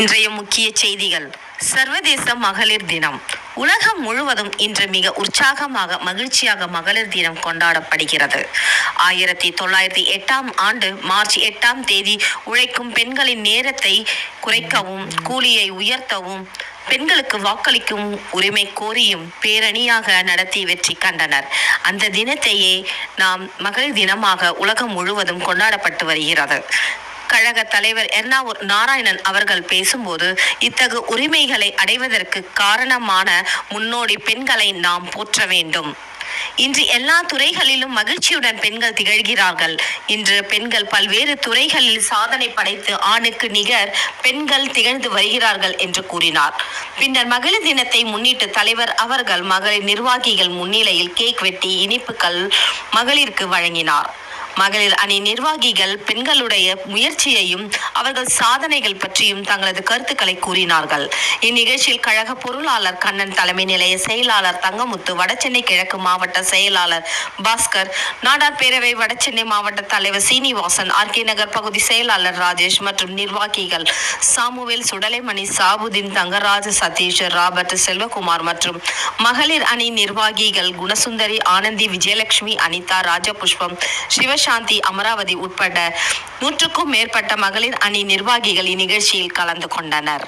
இன்றைய முக்கிய செய்திகள். சர்வதேச மகளிர் தினம். உலகம் முழுவதும் இன்று மிக உற்சாகமாக மகிழ்ச்சியாக மகளிர் தினம் கொண்டாடப்படுகிறது. ஆயிரத்தி தொள்ளாயிரத்தி எட்டாம் ஆண்டு மார்ச் எட்டாம் தேதி உழைக்கும் பெண்களின் நேரத்தை குறைக்கவும் கூலியை உயர்த்தவும் பெண்களுக்கு வாக்களிக்கும் உரிமை கோரியும் பேரணியாக நடத்தி வெற்றி கண்டனர். அந்த தினத்தையே நாம் மகளிர் தினமாக உலகம் முழுவதும் கொண்டாடப்பட்டு வருகிறது. கழக தலைவர் எர்ணாவூர் நாராயணன் அவர்கள் பேசும்போது இத்தகு உரிமைகளை அடைவதற்கு காரணமான முன்னோடி பெண்களை நாம் போற்ற வேண்டும். இன்று எல்லா துறைகளிலும் மகிழ்ச்சியுடன் பெண்கள் திகழ்கிறார்கள். இன்று பெண்கள் பல்வேறு துறைகளில் சாதனை படைத்து ஆணுக்கு நிகர் பெண்கள் திகழ்ந்து வருகிறார்கள் என்று கூறினார். பின்னர் மகளிர் தினத்தை முன்னிட்டு தலைவர் அவர்கள் மகளிர் நிர்வாகிகள் முன்னிலையில் கேக் வெட்டி இனிப்புகள் மகளிருக்கு வழங்கினார். மகளிர் அணி நிர்வாகிகள் பெண்களுடைய முயற்சியையும் அவர்கள் சாதனைகள் பற்றியும் தங்களது கருத்துக்களை கூறினார்கள். இந்நிகழ்ச்சியில் கழக பொருளாளர் கண்ணன் தலைமை நிலைய செயலாளர் தங்கமுத்து வடசென்னை கிழக்கு மாவட்ட செயலாளர் பாஸ்கர் நாடார் பேரவை வடசென்னை மாவட்ட தலைவர் சீனிவாசன் ஆர்கே நகர் பகுதி செயலாளர் ராஜேஷ் மற்றும் நிர்வாகிகள் சாமுவேல் சுடலைமணி சாபுதீன் தங்கராஜ் சதீஷ் ராபர்ட் செல்வகுமார் மற்றும் மகளிர் அணி நிர்வாகிகள் குணசுந்தரி ஆனந்தி விஜயலட்சுமி அனிதா ராஜபுஷ்பம் சிவசாந்தி அமராவதி உட்பட நூற்றுக்கும் மேற்பட்ட மகளிர் அணி நிர்வாகிகள் இந்நிகழ்ச்சியில் கலந்து கொண்டனர்.